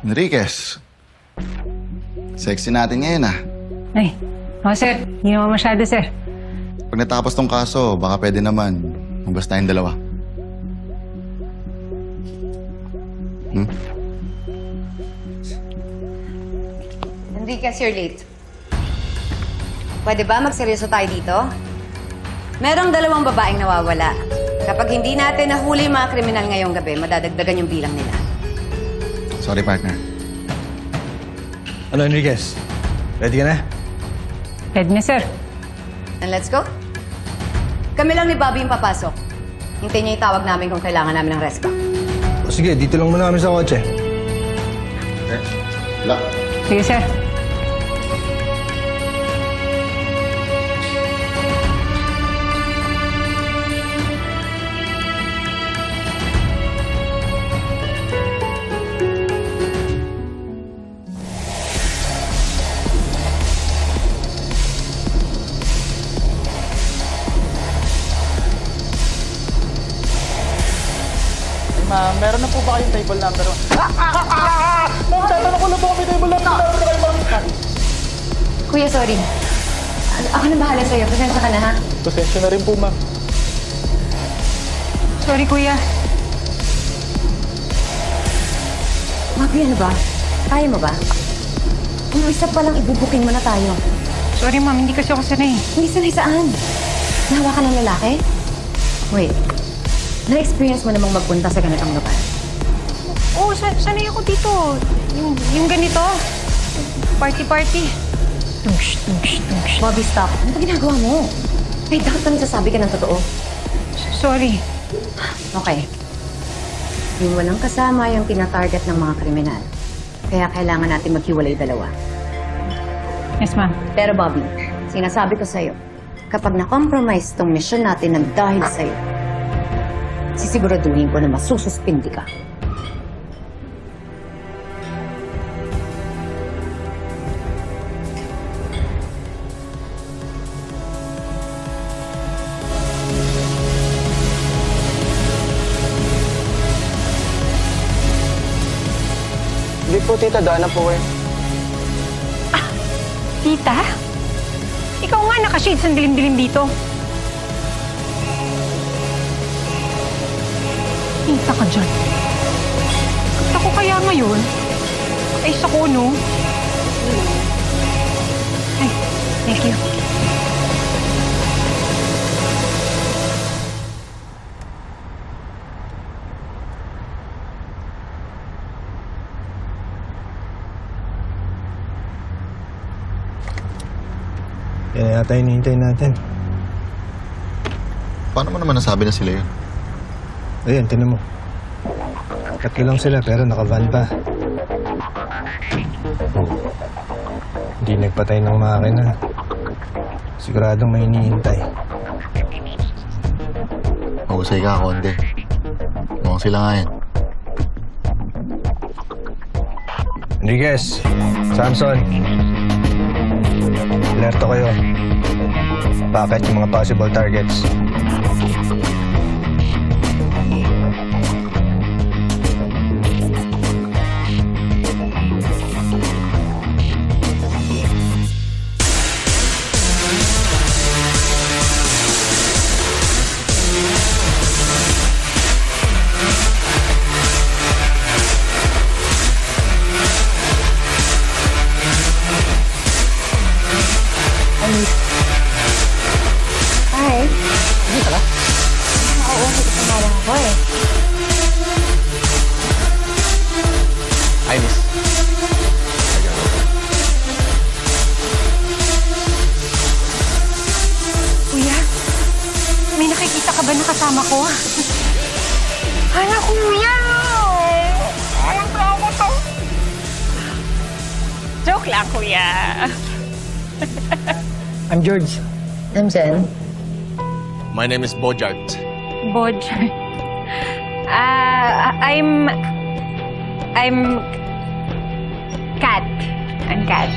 Enriquez. Sexy natin ngayon ah. Ay, oh sir, hindi naman masyado sir. Pag natapos tong kaso, baka pwede naman. Magbas tayong dalawa. Hmm? Enriquez, you're late. Pwede ba magseryoso tayo dito? Merong dalawang babaeng nawawala. Kapag hindi natin nahuli yung mga kriminal ngayong gabi, madadagdagan yung bilang nila. Sorry, partner. Ano, Enriquez? Ready ka na? Ready na sir. And let's go. Kami lang ni Bobby yung papasok. Hintayin niya yung tawag namin kung kailangan namin ng back. O sige, dito lang muna kami sa kotse. Okay. Lock. Sige sir. Ma'am, meron na po ba kayong table number? Ah! Ah! Ah! Ah! Ma'am, tatanong ko lang po kami table number. Meron na kayo, ma'am. Kuya, sorry. A- ako na bahala sa'yo. Pasensya ka na, ha? Pasensya na rin po, ma'am. Sorry kuya. Bobby, ano ba? Kaya mo ba? Yung isa pa lang ibubuking mo na tayo. Sorry ma'am, hindi kasi ako sanay. Hindi sanay saan? Nahawa ka ng lalaki? Wait. Na-experience mo namang magpunta sa ganitong lugar? Oo, sa sanay ako dito. Yung, yung ganito. Party-party. Tugsh, tugsh, tugsh. Bobby, stop. Ano ba ginagawa mo? May doubt na nagsasabi ka ng totoo. Sorry. Okay. Yung walang kasama yung tinatarget ng mga kriminal. Kaya kailangan natin maghiwalay dalawa. Yes ma'am. Pero Bobby, sinasabi ko sa'yo, kapag na-compromise tong mission natin ng dahil sa'yo, sisiguraduhin ko na masususpindi ka. Hindi po, tita. Daan na po kayo. Tita? Ikaw nga nakashades ang dilim-dilim dito. Tita ka dyan. Ako kaya ngayon? Ay, sa no? Ay, thank you. Yan na yata hinihintay natin. Paano mo naman nasabi na sila yun? Ayan, tinan mo. Tatlo lang sila pero nakavan pa. Oh. Hindi nagpatay ng makina. Siguradong may hinihintay. Mahusay ka, Konde. Mukhang sila nga yan. Enriquez, Samson. Alerto kayo. Bakit yung mga possible targets? Kasama ko? Hala, kuya! Anong ako to? Joke lang, kuya. I'm George. I'm Jen. My name is Bojart. Bod. Ah, I'm... I'm... Cat. I'm Cat.